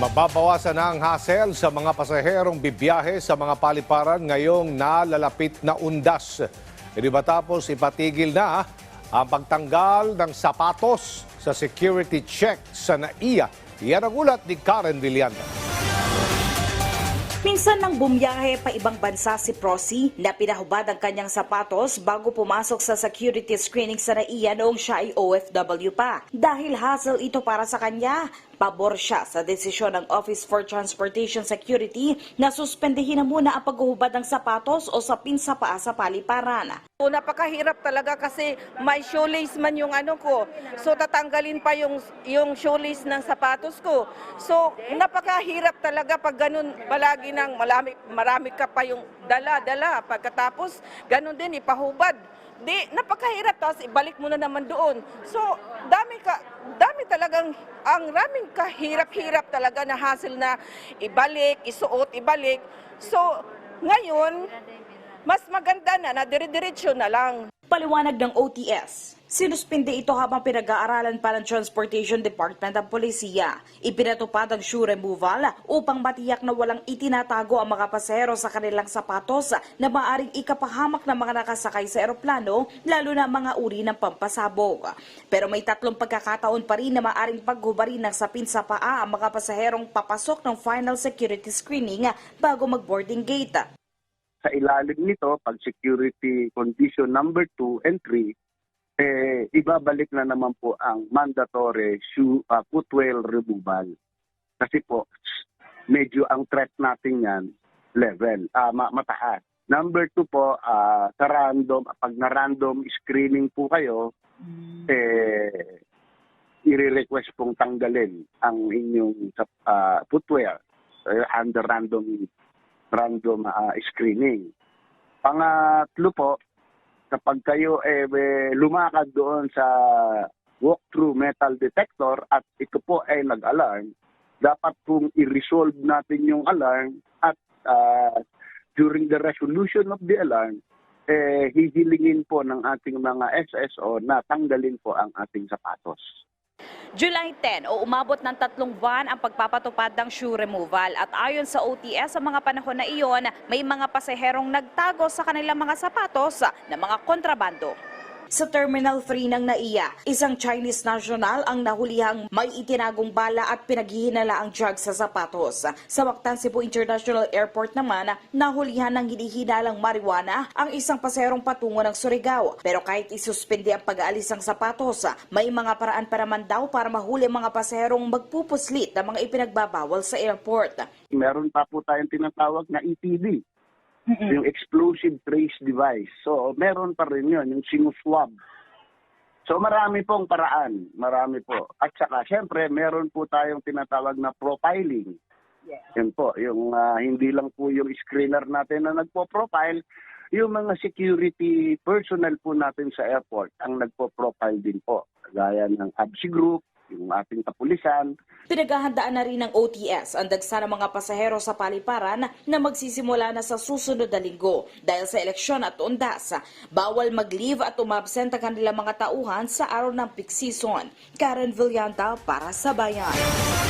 Mababawasan na ang hassle sa mga pasaherong bibiyahe sa mga paliparan ngayong nalalapit na undas. Hindi ba tapos ipatigil na ang pagtanggal ng sapatos sa security check sa NAIA? Yan ang ulat ni Karen Villanda. Minsan nang bumiyahe pa ibang bansa si Prosy na pinahubad ang kanyang sapatos bago pumasok sa security screening sa NAIA noong siya ay OFW pa. Dahil hassle ito para sa kanya, pabor siya sa desisyon ng Office for Transportation Security na suspendehin na muna ang paghuhubad ng sapatos o sapin sa paa sa paliparan. So, napakahirap talaga kasi may shoelace man yung ano ko. So tatanggalin pa yung yung shoelace ng sapatos ko. So napakahirap talaga pag ganun balagi nang marami, marami ka pa yung dala-dala. Pagkatapos ganun din ipahubad. Di napakahirap tapos ibalik mo na naman doon. So dami ka dami talagang ang raming kahirap-hirap talaga na hassle na ibalik, isuot, ibalik. So ngayon mas maganda na na dire-diretso na lang. Paliwanag ng OTS. Sinuspinde ito habang pinag-aaralan pa ng Transportation Department ang polisiya. Ipinatupad ang shoe removal upang matiyak na walang itinatago ang mga pasahero sa kanilang sapatos na maaring ikapahamak ng mga nakasakay sa eroplano, lalo na mga uri ng pampasabog. Pero may tatlong pagkakataon pa rin na maaring paghubarin ng sapin sa paa ang mga pasaherong papasok ng final security screening bago mag-boarding gate. sa ilalim nito, pag security condition number 2 and 3, eh, ibabalik na naman po ang mandatory shoe, uh, footwear removal. Kasi po, medyo ang threat natin yan, level, ah, ma- mataas. Number 2 po, ah, sa random, pag na-random screening po kayo, eh, i-request pong tanggalin ang inyong ah, footwear eh, under random random ah, screening. Pangatlo po, kapag kayo eh, lumakad doon sa walk-through metal detector at ito po ay nag-alarm, dapat pong i-resolve natin yung alarm at ah, during the resolution of the alarm, eh, hihilingin po ng ating mga SSO na tanggalin po ang ating sapatos. July 10 o umabot ng tatlong buwan ang pagpapatupad ng shoe removal at ayon sa OTS sa mga panahon na iyon, may mga pasaherong nagtago sa kanilang mga sapatos na mga kontrabando. Sa Terminal 3 ng NAIA, isang Chinese national ang nahulihang may itinagong bala at pinaghihinala ang drugs sa sapatos. Sa Mactan Cebu International Airport naman, nahulihan ng hinihinalang marijuana ang isang paserong patungo ng Surigao. Pero kahit isuspende ang pag-aalis ng sapatos, may mga paraan pa naman daw para mahuli ang mga paserong magpupuslit ng mga ipinagbabawal sa airport. Meron pa po tayong tinatawag na ETD, yung explosive trace device. So, meron pa rin yun, yung sinuswab. So, marami pong paraan. Marami po. At saka, syempre, meron po tayong tinatawag na profiling. Yun po, yung ah, hindi lang po yung screener natin na nagpo-profile, yung mga security personnel po natin sa airport ang nagpo-profile din po. Gaya ng ABSI Group, yung ating kapulisan, Pinaghahandaan na rin ng OTS ang dagsa ng mga pasahero sa paliparan na magsisimula na sa susunod na linggo dahil sa eleksyon at undas. Bawal mag-leave at umabsent ang kanilang mga tauhan sa araw ng peak season. Karen Villanta para sa Bayan.